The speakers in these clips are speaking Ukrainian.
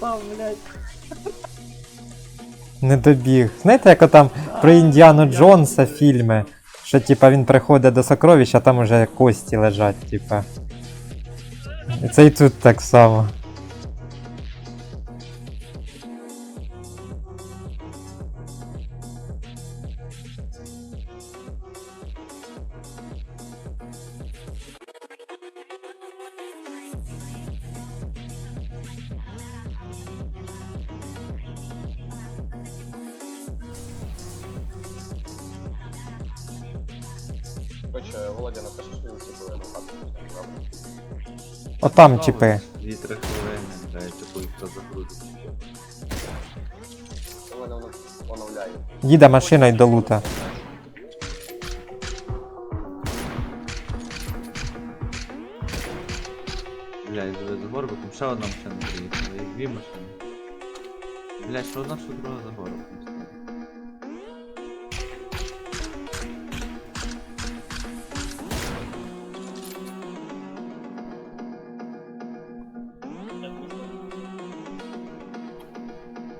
сам, блядь. Не добіг. Знаєте, як там про Індіану Джонса фільми, що типа він приходить до сокровища, а там уже кості лежать, типа. Це і тут так само. Короче, Володя, напиши, що він всі були Отам типи. Дві-три хвилини, блядь, типу їх хто загрузить. Володя воно оновляє. Їде машина й до лута. Блядь, з за горбиком ще одна машина приїхала, і дві машини. Блядь, що одна, що друга за горбиком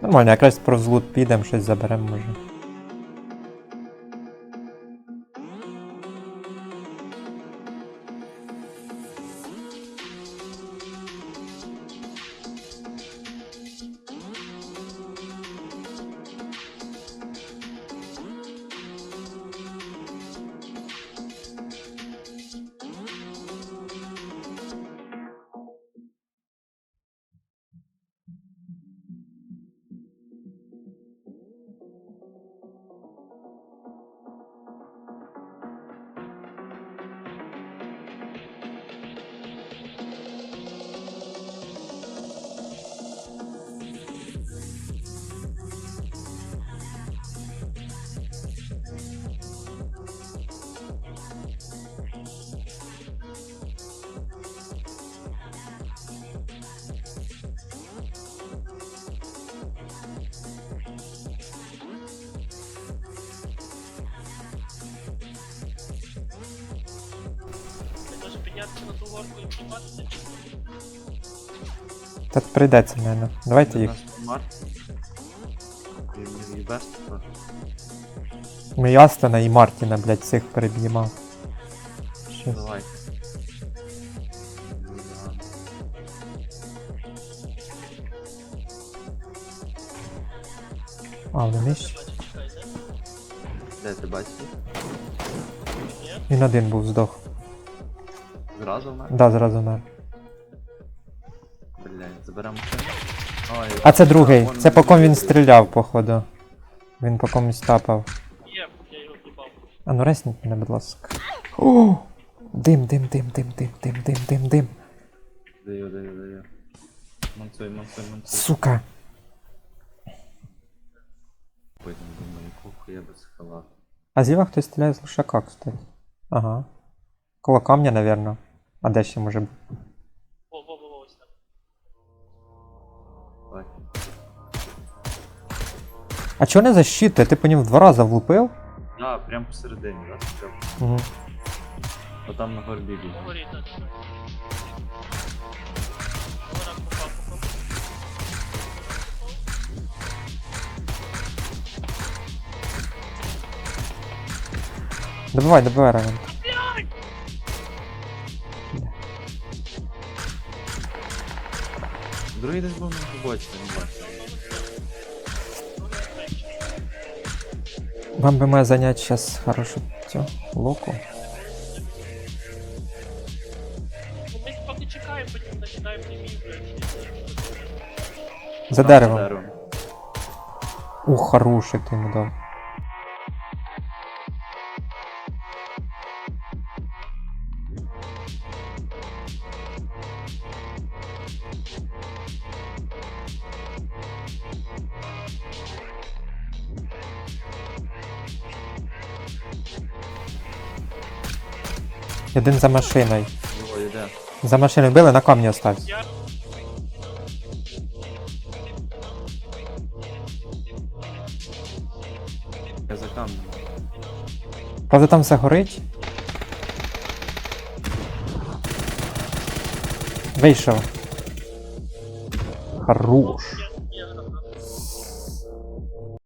Нормально, якраз про злут підемо, щось заберемо може. піднятися на ту горку і вчіпатися? Та прийдеться, мене. Давайте їх. Ми Ястона і Мартіна, блядь, всіх переб'ємо. Давай. А, вони ж. Де ти бачиш? Він один був здох. Зразу в мене? Да, зразу мер. Блядь, заберемо. Ой, А це другий. Це по ком він стріляв, походу. Він по комусь тапав. Є, я його в'їбав. А ну ресніть мене, будь ласка. О! Дим, дим, дим, дим, дим, дим, дим, дим, дим. Даю, даю, даю. Монцуй, монцуй, монцуй. Сука. Потім думаю, куху я без халату. А зліва хтось стріляє з лошака, кстати. Ага. Коло камня, наверно. А де ще може бути? Во, во, во, во, ось там. Давай. А чого не защитує? Ти по ним в два рази влупив? Да, прям посередині, да? Прям. Угу. Отам на горбі біг. Говори, так. Вона попав, попав. Добивай, добивай район. Другий десь був на побочці, не бачу. Вам би має зайняти зараз хорошу цю локу. Ми поки чекаємо, потім починаємо не. За Там деревом. деревом. Ух, хороший ти йому дав. Один за машиною. Його йде. За машиною били, на камні остався. Я Я за камнем. Правда там все горить. Вийшов. Хорош.